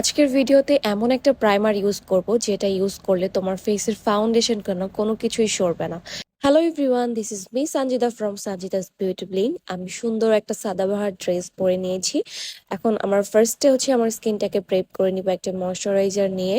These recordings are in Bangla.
আজকের ভিডিওতে এমন একটা প্রাইমার ইউজ করব যেটা ইউজ করলে তোমার ফেসের ফাউন্ডেশন কেন কোনো কিছুই সরবে না। Hello everyone this is me Sanjida from Sanjida's beauty blend আমি সুন্দর একটা সাদাবাহার ড্রেস পরে নিয়েছি। এখন আমার ফার্স্টে হচ্ছে আমার স্কিনটাকে প্রেপ করে নিব একটা ময়শ্চারাইজার নিয়ে।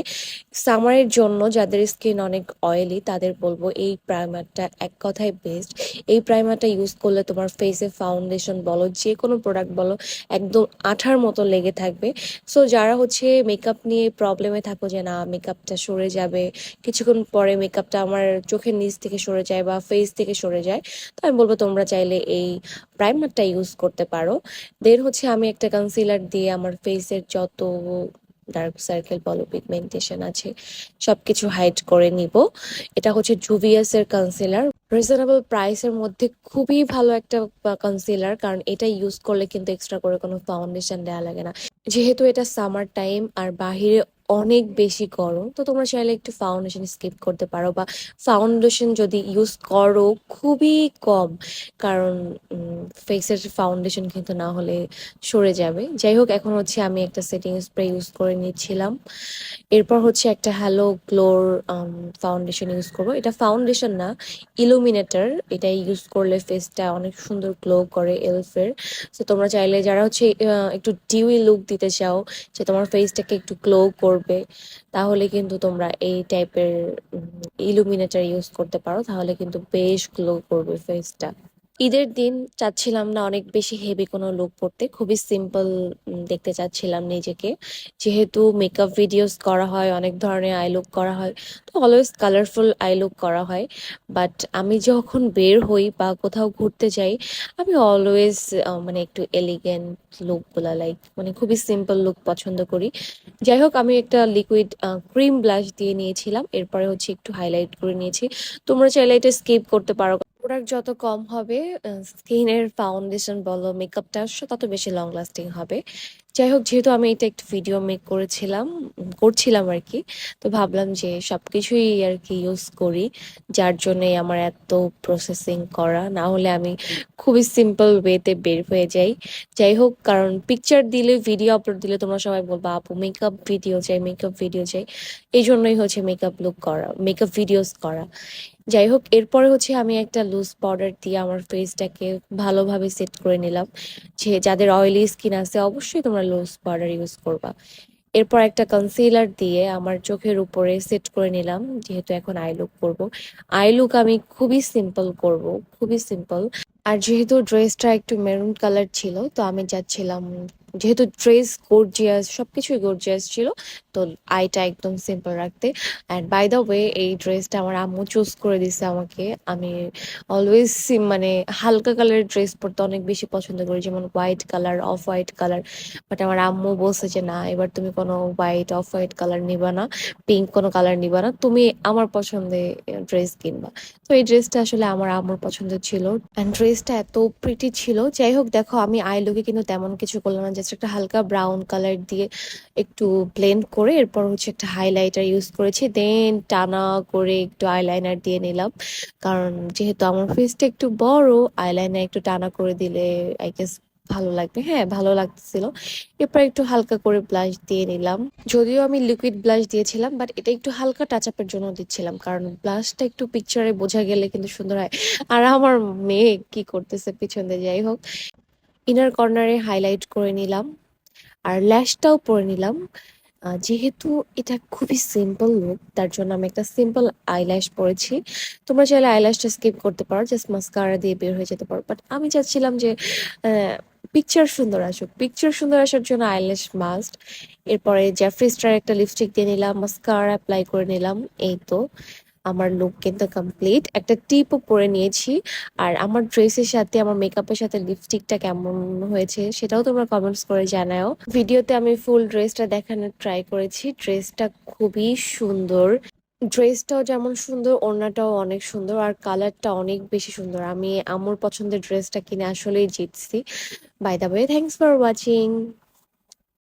সামারের জন্য যাদের স্কিন অনেক অয়েলি তাদের বলব এই প্রাইমারটা এক কথায় বেস্ট এই প্রাইমারটা ইউজ করলে তোমার ফেসে ফাউন্ডেশন বলো যে কোনো প্রোডাক্ট বলো, একদম আঠার মতো লেগে থাকবে। সো যারা হচ্ছে মেকআপ নিয়ে প্রবলেমে থাকো যে না মেকআপটা সরে যাবে। কিছুক্ষণ পরে মেকআপটা আমার চোখের নিচ থেকে সরে যায় বা ফেস থেকে সরে যায়, তো আমি বলব তোমরা চাইলে এই প্রাইমারটা ইউজ করতে পারো। দেন হচ্ছে আমি একটা কনসিলার দিয়ে আমার ফেসের যত ডার্ক সার্কেল বলো পিগমেন্টেশন আছে, সবকিছু হাইড করে নিব। এটা হচ্ছে জুভিয়াসের কনসিলার রিজনেবল প্রাইসের মধ্যে খুবই ভালো একটা কনসিলার কারণ এটা ইউজ করলে কিন্তু এক্সট্রা করে কোনো ফাউন্ডেশন দেওয়া লাগে না। যেহেতু এটা সামার টাইম আর বাহিরে অনেক বেশি গরম। তো তোমরা চাইলে একটু ফাউন্ডেশন স্কিপ করতে পারো বা ফাউন্ডেশন যদি ইউজ করো খুবই কম। কারণ ফেসের ফাউন্ডেশন কিন্তু না হলে সরে যাবে। যাই হোক, এখন হচ্ছে আমি একটা সেটিং স্প্রে ইউজ করে নিচ্ছিলাম। এরপর হচ্ছে একটা হ্যালো গ্লোর ফাউন্ডেশন ইউজ করব। এটা ফাউন্ডেশন না ইলুমিনেটর এটা ইউজ করলে ফেসটা অনেক সুন্দর গ্লো করে এলফের তো তোমরা চাইলে যারা হচ্ছে একটু ডিউই লুক দিতে চাও, যে তোমার ফেসটাকে একটু গ্লো করবে তাহলে কিন্তু তোমরা এই টাইপের ইলুমিনেটর ইউজ করতে পারো, তাহলে কিন্তু বেশ গ্লো করবে ফেসটা ঈদের দিন চাচ্ছিলাম না অনেক বেশি হেভি কোনো লুক করতে খুবই সিম্পল দেখতে চাচ্ছিলাম নিজেকে। যেহেতু মেকআপ ভিডিওস করা হয়, অনেক ধরনের আই লুক করা হয়, তো অলওয়েজ কালারফুল আই লুক করা হয়। বাট আমি যখন বের হই বা কোথাও ঘুরতে যাই, আমি অলওয়েজ মানে একটু এলিগেন্ট লুকগুলা লাইক মানে খুবই সিম্পল লুক পছন্দ করি। যাই হোক, আমি একটা লিকুইড ক্রিম ব্লাশ দিয়ে নিয়েছিলাম। এরপরে হচ্ছে একটু হাইলাইট করে নিয়েছি। তোমরা চাইলে এটা স্কিপ করতে পারো। প্রোডাক্ট যত কম হবে স্কিনের ফাউন্ডেশন বলো মেকআপটা তত বেশি লং লাস্টিং হবে। যাই হোক, যেহেতু আমি এটা একটু ভিডিও মেক করেছিলাম, করছিলাম আর কি, তো ভাবলাম যে সবকিছুই আর কি ইউজ করি, যার জন্যে আমার এত প্রসেসিং করা। না হলে আমি খুবই সিম্পল ওয়েতে বের হয়ে যাই। যাই হোক, কারণ পিকচার দিলে ভিডিও আপলোড দিলে তোমরা সবাই বলবা, আপু মেকআপ ভিডিও চাই মেকআপ ভিডিও চাই। এই জন্যই হচ্ছে মেকআপ লুক করা মেকআপ ভিডিওস করা। যাই হোক এরপরে হচ্ছে আমি একটা লুজ পাউডার দিয়ে আমার ফেসটাকে ভালোভাবে সেট করে নিলাম। যে যাদের অয়েলি স্কিন আছে, অবশ্যই তোমরা লুজ পাউডার ইউজ করবা। এরপর একটা কনসিলার দিয়ে আমার চোখের উপরে সেট করে নিলাম, যেহেতু এখন আই লুক করব। আই লুক আমি খুবই সিম্পল করব, খুবই সিম্পল আর যেহেতু ড্রেসটা একটু মেরুন কালার ছিল, তো আমি যাচ্ছিলাম যেহেতু ড্রেস গর্জিয়াস সবকিছুই গর্জিয়াস ছিল, তো আইটা একদম সিম্পল রাখতে। অ্যান্ড বাই দ্য ওয়ে এই ড্রেসটা আমার আম্মু চুজ করে দিছে আমাকে। আমি অলওয়েজ মানে হালকা কালারের ড্রেস পরতে অনেক বেশি পছন্দ করি, যেমন white colour off white colour but আমার আম্মু বলছে যে, না, এবার তুমি কোনো হোয়াইট অফ হোয়াইট কালার নিবা না পিঙ্ক কোনো কালার নিবা না, তুমি আমার পছন্দে ড্রেস কিনবা। তো এই ড্রেসটা আসলে আমার আম্মুর পছন্দ ছিল। অ্যান্ড ড্রেসটা এত প্রিটি ছিল। যাই হোক, দেখো, আমি আই লুকে কিন্তু তেমন কিছু করলাম না জাস্ট একটা হালকা ব্রাউন কালার দিয়ে একটু ব্লেন্ড করে এরপর হচ্ছে একটা হাইলাইটার ইউজ করেছি। দেন টানা করে একটু আইলাইনার দিয়ে নিলাম। কারণ যেহেতু আমার ফেসটা একটু বড় আইলাইনার একটু টানা করে দিলে আই গেস ভালো লাগবে। হ্যাঁ ভালো লাগছিল এরপর একটু হালকা করে ব্লাশ দিয়ে নিলাম। যদিও আমি লিকুইড ব্লাশ দিয়েছিলাম বাট এটা একটু হালকা টাচ আপের জন্য দিচ্ছিলাম। কারণ ব্লাশটা একটু পিকচারে বোঝা গেলে কিন্তু সুন্দর হয়। আর আমার মেয়ে কি করতেছে পিছন দিয়ে, যাই হোক। ইনার কর্নারে হাইলাইট করে নিলাম। আর ল্যাশটাও পরে নিলাম। যেহেতু এটা খুবই সিম্পল লুক তার জন্য আমি একটা সিম্পল আইল্যাশ পরেছি। তোমরা চাইলে আইল্যাশটা স্কিপ করতে পারো জাস্ট মাস্কারা দিয়ে বের হয়ে যেতে পারো। বাট আমি চাচ্ছিলাম যে পিকচার সুন্দর আসুক। পিকচার সুন্দর আসার জন্য আইল্যাশ মাস্ট এরপরে জ্যাফরি স্টার একটা লিপস্টিক দিয়ে নিলাম মাস্কারা অ্যাপ্লাই করে নিলাম, এই তো। আমার লুক কিন্তু কমপ্লিট একটা টিপও পরে নিয়েছি। আর আমার ড্রেসের সাথে, আমার মেকআপের সাথে লিপস্টিকটা কেমন হয়েছে সেটাও তোমরা কমেন্টস করে জানাও। ভিডিওতে আমি ফুল ড্রেসটা দেখানোর ট্রাই করেছি। ড্রেসটা খুবই সুন্দর। ড্রেসটাও যেমন সুন্দর, ওড়নাটাও অনেক সুন্দর। আর কালারটা অনেক বেশি সুন্দর। আমি আমার পছন্দের ড্রেসটা কিনে আসলেই জিতছি। By the way thanks for watching